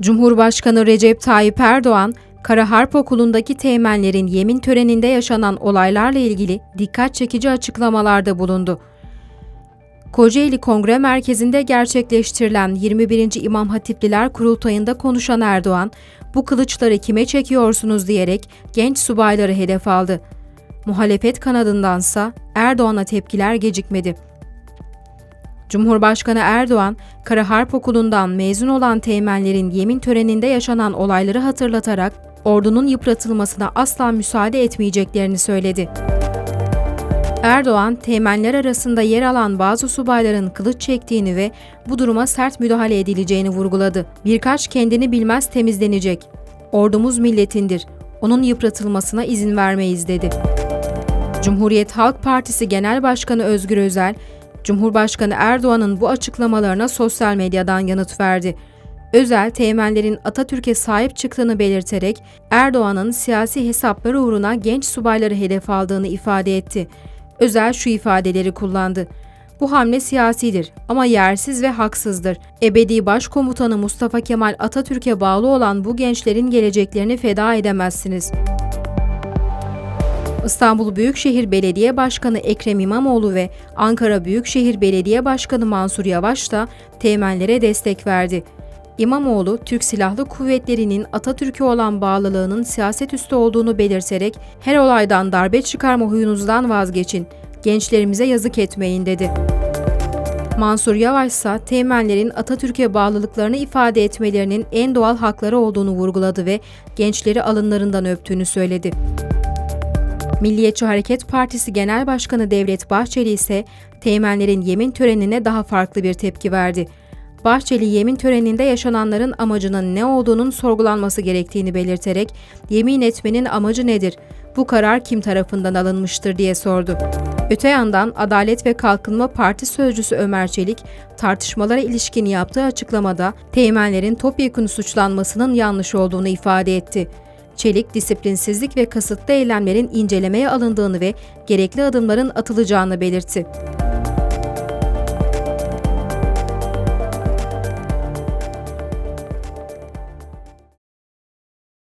Cumhurbaşkanı Recep Tayyip Erdoğan, Kara Harp Okulu'ndaki teğmenlerin yemin töreninde yaşanan olaylarla ilgili dikkat çekici açıklamalarda bulundu. Kocaeli Kongre Merkezi'nde gerçekleştirilen 21. İmam Hatipliler Kurultayı'nda konuşan Erdoğan, bu kılıçları kime çekiyorsunuz diyerek genç subayları hedef aldı. Muhalefet kanadındansa Erdoğan'a tepkiler gecikmedi. Cumhurbaşkanı Erdoğan, Kara Harp Okulu'ndan mezun olan teğmenlerin yemin töreninde yaşanan olayları hatırlatarak ordunun yıpratılmasına asla müsaade etmeyeceklerini söyledi. Erdoğan, teğmenler arasında yer alan bazı subayların kılıç çektiğini ve bu duruma sert müdahale edileceğini vurguladı. Birkaç kendini bilmez temizlenecek. Ordumuz milletindir. Onun yıpratılmasına izin vermeyiz dedi. Cumhuriyet Halk Partisi Genel Başkanı Özgür Özel, Cumhurbaşkanı Erdoğan'ın bu açıklamalarına sosyal medyadan yanıt verdi. Özel, teğmenlerin Atatürk'e sahip çıktığını belirterek Erdoğan'ın siyasi hesapları uğruna genç subayları hedef aldığını ifade etti. Özel şu ifadeleri kullandı. Bu hamle siyasidir ama yersiz ve haksızdır. Ebedi Başkomutanı Mustafa Kemal Atatürk'e bağlı olan bu gençlerin geleceklerini feda edemezsiniz. İstanbul Büyükşehir Belediye Başkanı Ekrem İmamoğlu ve Ankara Büyükşehir Belediye Başkanı Mansur Yavaş da teğmenlere destek verdi. İmamoğlu, Türk Silahlı Kuvvetleri'nin Atatürk'e olan bağlılığının siyaset üstü olduğunu belirterek her olaydan darbe çıkarma huyunuzdan vazgeçin, gençlerimize yazık etmeyin dedi. Mansur Yavaş ise teğmenlerin Atatürk'e bağlılıklarını ifade etmelerinin en doğal hakları olduğunu vurguladı ve gençleri alınlarından öptüğünü söyledi. Milliyetçi Hareket Partisi Genel Başkanı Devlet Bahçeli ise teğmenlerin yemin törenine daha farklı bir tepki verdi. Bahçeli yemin töreninde yaşananların amacının ne olduğunun sorgulanması gerektiğini belirterek yemin etmenin amacı nedir? Bu karar kim tarafından alınmıştır diye sordu. Öte yandan Adalet ve Kalkınma Parti sözcüsü Ömer Çelik tartışmalara ilişkin yaptığı açıklamada teğmenlerin topyekun suçlanmasının yanlış olduğunu ifade etti. Çelik, disiplinsizlik ve kasıtlı eylemlerin incelemeye alındığını ve gerekli adımların atılacağını belirtti.